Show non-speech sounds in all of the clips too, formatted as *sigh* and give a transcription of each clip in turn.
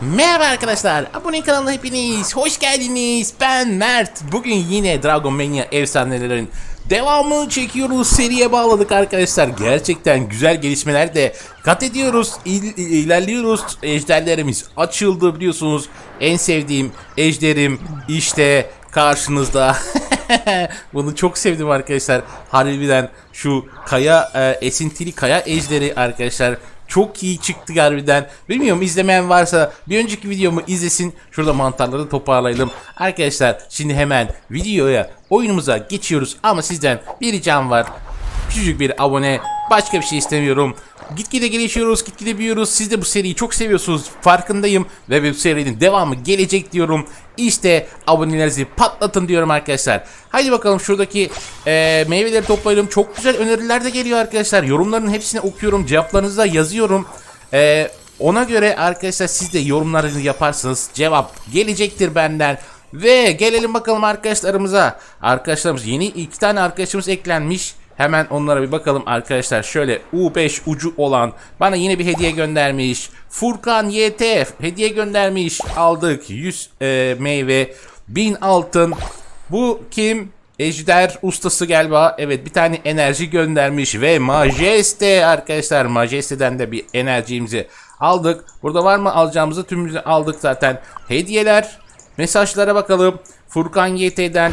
Merhaba arkadaşlar, abone kanalına hepiniz hoş geldiniz. Ben Mert. Bugün yine Dragon Mania efsanelerin devamını çekiyoruz. Seriye bağladık arkadaşlar. Gerçekten güzel gelişmeler de kat ediyoruz. İl- ilerliyoruz. Ejderlerimiz açıldı biliyorsunuz. En sevdiğim ejderim işte karşınızda. *laughs* Bunu çok sevdim arkadaşlar. Harbiden şu kaya e, esintili kaya ejderi arkadaşlar çok iyi çıktı harbiden. Bilmiyorum izlemeyen varsa bir önceki videomu izlesin. Şurada mantarları toparlayalım. Arkadaşlar şimdi hemen videoya oyunumuza geçiyoruz. Ama sizden bir ricam var. Küçücük bir abone. Başka bir şey istemiyorum. Gitgide gelişiyoruz, gitgide büyüyoruz. Siz de bu seriyi çok seviyorsunuz. Farkındayım. Ve bu serinin devamı gelecek diyorum. İşte abonelerinizi patlatın diyorum arkadaşlar. Haydi bakalım şuradaki eee, meyveleri toplayalım. Çok güzel öneriler de geliyor arkadaşlar. Yorumların hepsini okuyorum. Cevaplarınızı da yazıyorum. Eee, ona göre arkadaşlar siz de yorumlarınızı yaparsınız. Cevap gelecektir benden. Ve gelelim bakalım arkadaşlarımıza. Arkadaşlarımız yeni iki tane arkadaşımız eklenmiş. Hemen onlara bir bakalım arkadaşlar. Şöyle U5 ucu olan bana yine bir hediye göndermiş. Furkan YT hediye göndermiş. Aldık 100 e, meyve, 1000 altın. Bu kim? Ejder ustası galiba. Evet bir tane enerji göndermiş ve Majeste arkadaşlar. Majeste'den de bir enerjimizi aldık. Burada var mı alacağımızı tümümüzü aldık zaten. Hediyeler. Mesajlara bakalım. Furkan YT'den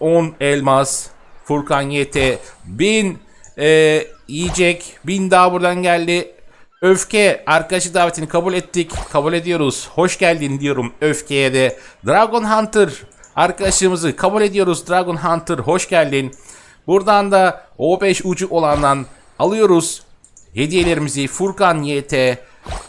10 elmas. Furkan YT 1000 e, yiyecek. 1000 daha buradan geldi. Öfke arkadaşı davetini kabul ettik. Kabul ediyoruz. Hoş geldin diyorum Öfke'ye de. Dragon Hunter arkadaşımızı kabul ediyoruz. Dragon Hunter hoş geldin. Buradan da O5 ucu olandan alıyoruz. Hediyelerimizi Furkan YT e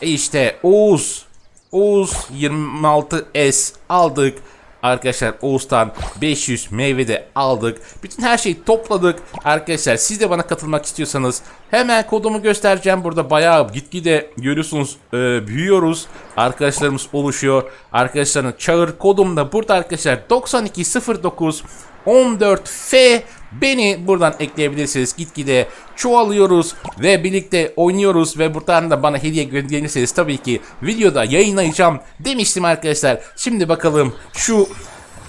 işte Oğuz Oğuz 26S aldık. Arkadaşlar Oğuz'dan 500 meyve de aldık. Bütün her şeyi topladık. Arkadaşlar siz de bana katılmak istiyorsanız hemen kodumu göstereceğim. Burada bayağı gitgide görüyorsunuz e, büyüyoruz. Arkadaşlarımız oluşuyor. Arkadaşların çağır kodum da burada arkadaşlar 9209 14F beni buradan ekleyebilirsiniz. Gitgide çoğalıyoruz ve birlikte oynuyoruz ve buradan da bana hediye gönderirseniz tabii ki videoda yayınlayacağım demiştim arkadaşlar. Şimdi bakalım şu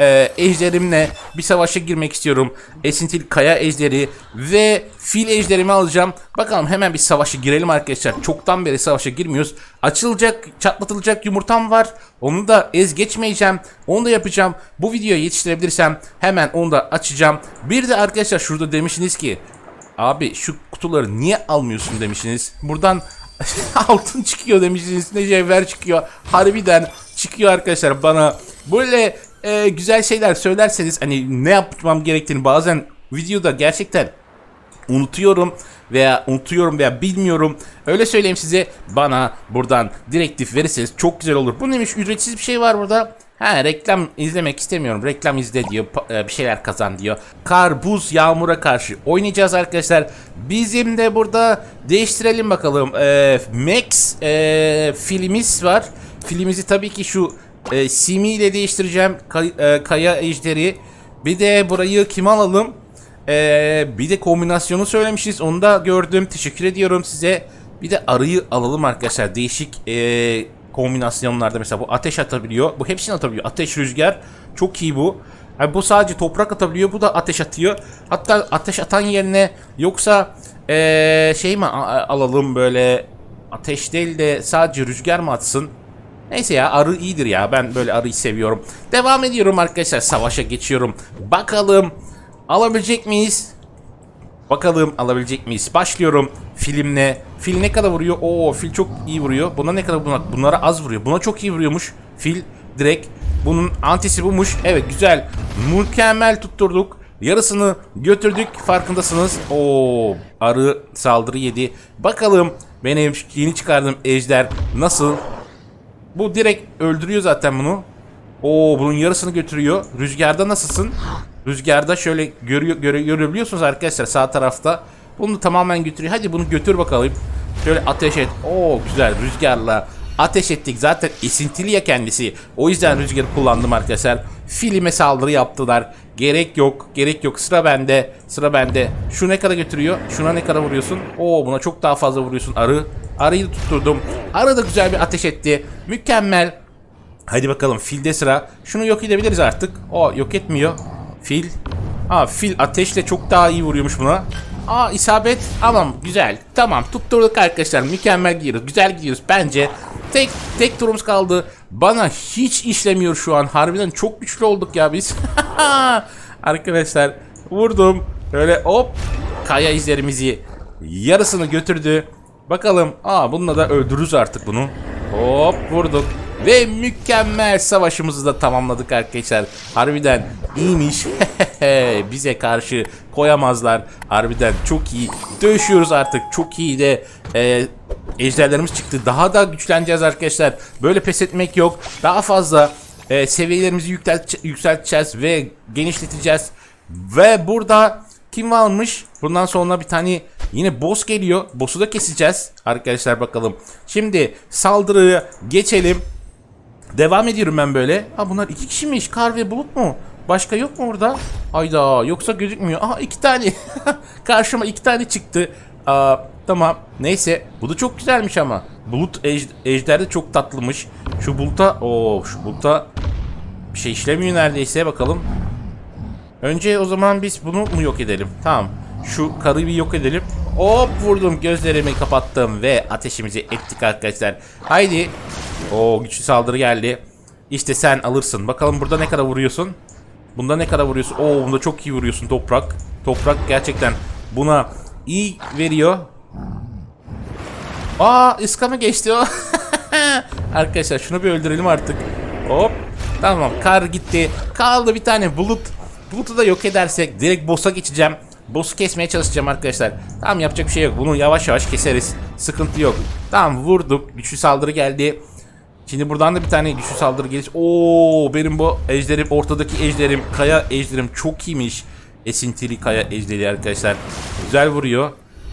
e, ejderimle bir savaşa girmek istiyorum. Esintil kaya ejderi ve fil ejderimi alacağım. Bakalım hemen bir savaşa girelim arkadaşlar. Çoktan beri savaşa girmiyoruz. Açılacak, çatlatılacak yumurtam var. Onu da ez geçmeyeceğim. Onu da yapacağım. Bu videoyu yetiştirebilirsem hemen onu da açacağım. Bir de arkadaşlar şurada demişsiniz ki Abi şu kutuları niye almıyorsun demişsiniz. Buradan *laughs* altın çıkıyor demişsiniz. Ne cevher çıkıyor. Harbiden çıkıyor arkadaşlar bana. Böyle e, güzel şeyler söylerseniz hani ne yapmam gerektiğini bazen videoda gerçekten unutuyorum veya unutuyorum veya bilmiyorum. Öyle söyleyeyim size bana buradan direktif verirseniz çok güzel olur. Bu neymiş ücretsiz bir şey var burada. Ha reklam izlemek istemiyorum. Reklam izle diyor. e, Bir şeyler kazan diyor. Kar, buz, yağmura karşı oynayacağız arkadaşlar. Bizim de burada değiştirelim bakalım. E, Max e, filmimiz var. Filmimizi tabii ki şu e, Simi ile değiştireceğim. Kay- e, kaya ejderi. Bir de burayı kim alalım? Ee, bir de kombinasyonu söylemişiz. Onu da gördüm. Teşekkür ediyorum size. Bir de arıyı alalım arkadaşlar. Değişik ee, kombinasyonlarda mesela bu ateş atabiliyor. Bu hepsini atabiliyor. Ateş, rüzgar. Çok iyi bu. Yani bu sadece toprak atabiliyor. Bu da ateş atıyor. Hatta ateş atan yerine yoksa ee, şey mi alalım böyle ateş değil de sadece rüzgar mı atsın? Neyse ya arı iyidir ya. Ben böyle arıyı seviyorum. Devam ediyorum arkadaşlar. Savaşa geçiyorum. Bakalım alabilecek miyiz? Bakalım alabilecek miyiz? Başlıyorum filmle. Fil ne kadar vuruyor? Oo fil çok iyi vuruyor. Buna ne kadar buna, bunlara az vuruyor. Buna çok iyi vuruyormuş. Fil direkt. Bunun antisi bumuş. Evet güzel. Mükemmel tutturduk. Yarısını götürdük farkındasınız. Oo arı saldırı yedi. Bakalım benim yeni çıkardığım ejder nasıl? Bu direkt öldürüyor zaten bunu. Oo bunun yarısını götürüyor. Rüzgarda nasılsın? Rüzgarda şöyle görüyor, göre, görebiliyorsunuz arkadaşlar sağ tarafta. Bunu tamamen götürüyor. Hadi bunu götür bakalım. Şöyle ateş et. Oo güzel rüzgarla ateş ettik. Zaten esintili ya kendisi. O yüzden rüzgarı kullandım arkadaşlar. Filime saldırı yaptılar. Gerek yok. Gerek yok. Sıra bende. Sıra bende. Şu ne kadar götürüyor? Şuna ne kadar vuruyorsun? Oo buna çok daha fazla vuruyorsun arı. Arıyı tutturdum. Arı da güzel bir ateş etti. Mükemmel. Hadi bakalım filde sıra. Şunu yok edebiliriz artık. O yok etmiyor. Fil. Aa fil ateşle çok daha iyi vuruyormuş buna. Aa isabet. Tamam güzel. Tamam tutturduk arkadaşlar. Mükemmel gidiyoruz. Güzel gidiyoruz bence. Tek tek turumuz kaldı. Bana hiç işlemiyor şu an. Harbiden çok güçlü olduk ya biz. *laughs* arkadaşlar vurdum. Böyle hop kaya izlerimizi yarısını götürdü. Bakalım. Aa bununla da öldürürüz artık bunu. Hop vurduk. Ve mükemmel savaşımızı da tamamladık arkadaşlar. Harbiden iyiymiş. *laughs* Bize karşı koyamazlar. Harbiden çok iyi. Dövüşüyoruz artık. Çok iyi de e, ejderlerimiz çıktı. Daha da güçleneceğiz arkadaşlar. Böyle pes etmek yok. Daha fazla e, seviyelerimizi yükselt yükselteceğiz ve genişleteceğiz. Ve burada kim varmış? Bundan sonra bir tane yine boss geliyor. Boss'u da keseceğiz. Arkadaşlar bakalım. Şimdi saldırıya geçelim. Devam ediyorum ben böyle. Ha bunlar iki kişiymiş. Kar ve bulut mu? Başka yok mu orada? Hayda yoksa gözükmüyor. Aha iki tane. *laughs* Karşıma iki tane çıktı. Aa, tamam. Neyse. Bu da çok güzelmiş ama. Bulut ej ejder de çok tatlıymış. Şu buluta... Oo şu buluta bir şey işlemiyor neredeyse. Bakalım. Önce o zaman biz bunu mu yok edelim? Tamam. Şu karıyı bir yok edelim. Hop vurdum. Gözlerimi kapattım ve ateşimizi ettik arkadaşlar. Haydi. Oo güçlü saldırı geldi. İşte sen alırsın. Bakalım burada ne kadar vuruyorsun? Bunda ne kadar vuruyorsun? Oo bunda çok iyi vuruyorsun toprak. Toprak gerçekten buna iyi veriyor. Aa ıskamı geçti o. *laughs* Arkadaşlar şunu bir öldürelim artık. Hop. Tamam kar gitti. Kaldı bir tane bulut. Bulutu da yok edersek direkt boss'a geçeceğim. Boss'u kesmeye çalışacağım arkadaşlar. Tamam yapacak bir şey yok. Bunu yavaş yavaş keseriz. Sıkıntı yok. Tamam vurduk. Güçlü saldırı geldi. Şimdi buradan da bir tane güçlü saldırı gelir. Oo benim bu ejderim ortadaki ejderim kaya ejderim çok iyiymiş. Esintili kaya ejderi arkadaşlar. Güzel vuruyor.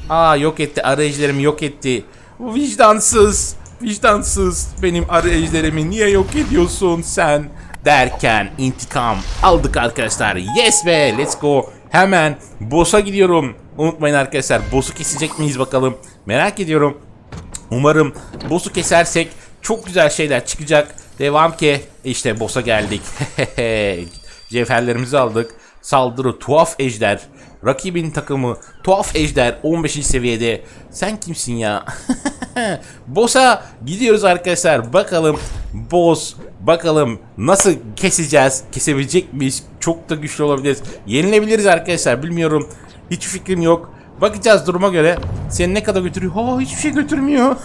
Aa yok etti. Ara ejderimi yok etti. Vicdansız. Vicdansız. Benim arı ejderimi niye yok ediyorsun sen? Derken intikam aldık arkadaşlar. Yes be let's go. Hemen boss'a gidiyorum. Unutmayın arkadaşlar boss'u kesecek miyiz bakalım. Merak ediyorum. Umarım boss'u kesersek çok güzel şeyler çıkacak. Devam ki işte boss'a geldik. *laughs* Cevherlerimizi aldık. Saldırı tuhaf ejder. Rakibin takımı tuhaf ejder 15. seviyede. Sen kimsin ya? *laughs* Boss'a gidiyoruz arkadaşlar. Bakalım boss bakalım nasıl keseceğiz? Kesebilecek miyiz? Çok da güçlü olabiliriz. Yenilebiliriz arkadaşlar. Bilmiyorum. Hiç fikrim yok. Bakacağız duruma göre. Seni ne kadar götürüyor? Ha hiçbir şey götürmüyor.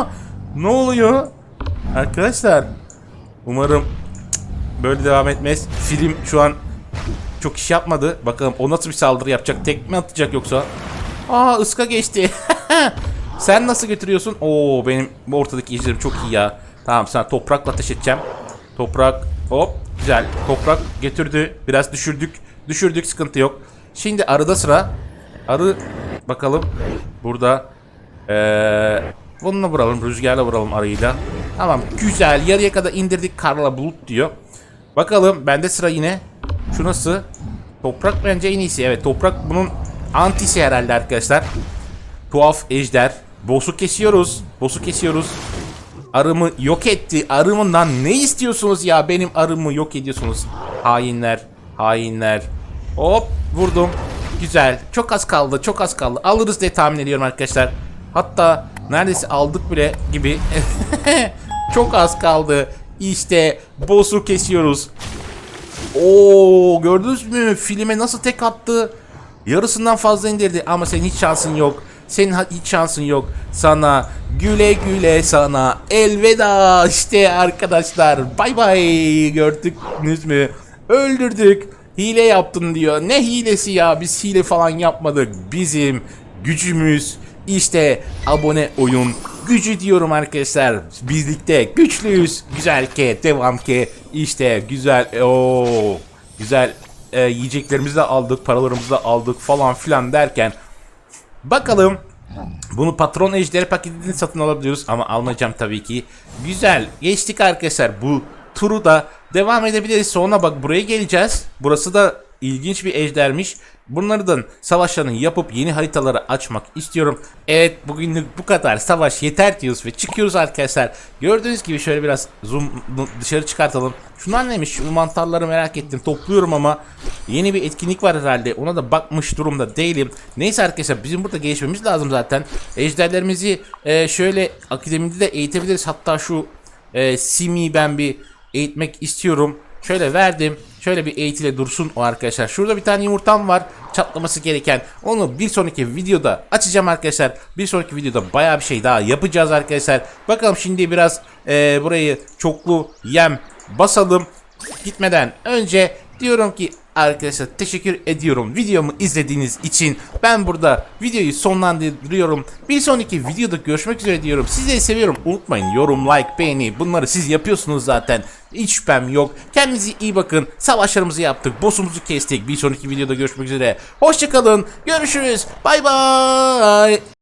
*laughs* ne oluyor? Arkadaşlar umarım böyle devam etmez. Film şu an çok iş yapmadı. Bakalım o nasıl bir saldırı yapacak? Tekme atacak yoksa? Aa ıska geçti. *laughs* Sen nasıl götürüyorsun? Oo benim ortadaki izlerim çok iyi ya. Tamam sana toprakla ateş edeceğim. Toprak hop güzel. Toprak götürdü. Biraz düşürdük. Düşürdük sıkıntı yok. Şimdi arıda sıra. Arı bakalım. Burada ee, bununla vuralım. Rüzgarla vuralım arıyla. Tamam güzel. Yarıya kadar indirdik karla bulut diyor. Bakalım bende sıra yine. Şu nasıl? Toprak bence en iyisi. Evet toprak bunun antisi herhalde arkadaşlar. Tuhaf ejder. Boss'u kesiyoruz. Boss'u kesiyoruz. Arımı yok etti. Arımından ne istiyorsunuz ya? Benim arımı yok ediyorsunuz. Hainler. Hainler. Hop vurdum. Güzel. Çok az kaldı. Çok az kaldı. Alırız diye tahmin ediyorum arkadaşlar. Hatta neredeyse aldık bile gibi. *laughs* çok az kaldı. İşte boss'u kesiyoruz. Oo gördünüz mü? Filme nasıl tek attı? Yarısından fazla indirdi ama senin hiç şansın yok. Senin hiç şansın yok. Sana güle güle sana elveda işte arkadaşlar. Bay bay gördünüz mü? Öldürdük. Hile yaptın diyor. Ne hilesi ya? Biz hile falan yapmadık. Bizim gücümüz işte abone oyun gücü diyorum arkadaşlar. Birlikte güçlüyüz. Güzel ki devam ki işte güzel o güzel e, yiyeceklerimizi de aldık, paralarımızı da aldık falan filan derken bakalım bunu patron ejderi paketini satın alabiliyoruz ama almayacağım tabii ki. Güzel. Geçtik arkadaşlar. Bu turu da devam edebiliriz. Sonra bak buraya geleceğiz. Burası da ilginç bir ejdermiş. Bunlardan savaşlarını yapıp yeni haritaları açmak istiyorum. Evet bugünlük bu kadar savaş yeter diyoruz ve çıkıyoruz arkadaşlar. Gördüğünüz gibi şöyle biraz zoom dışarı çıkartalım. Şunlar neymiş şu mantarları merak ettim topluyorum ama yeni bir etkinlik var herhalde ona da bakmış durumda değilim. Neyse arkadaşlar bizim burada gelişmemiz lazım zaten. Ejderlerimizi e, şöyle akademide de eğitebiliriz hatta şu e, Simi'yi ben bir eğitmek istiyorum. Şöyle verdim. Şöyle bir eğitile dursun o arkadaşlar. Şurada bir tane yumurtam var. Çatlaması gereken. Onu bir sonraki videoda açacağım arkadaşlar. Bir sonraki videoda baya bir şey daha yapacağız arkadaşlar. Bakalım şimdi biraz e, burayı çoklu yem basalım. Gitmeden önce diyorum ki arkadaşlar teşekkür ediyorum videomu izlediğiniz için. Ben burada videoyu sonlandırıyorum. Bir sonraki videoda görüşmek üzere diyorum. Sizleri seviyorum. Unutmayın yorum, like, beğeni bunları siz yapıyorsunuz zaten. Hiç şüphem yok. Kendinize iyi bakın. Savaşlarımızı yaptık. Boss'umuzu kestik. Bir sonraki videoda görüşmek üzere. Hoşçakalın. Görüşürüz. Bay bay.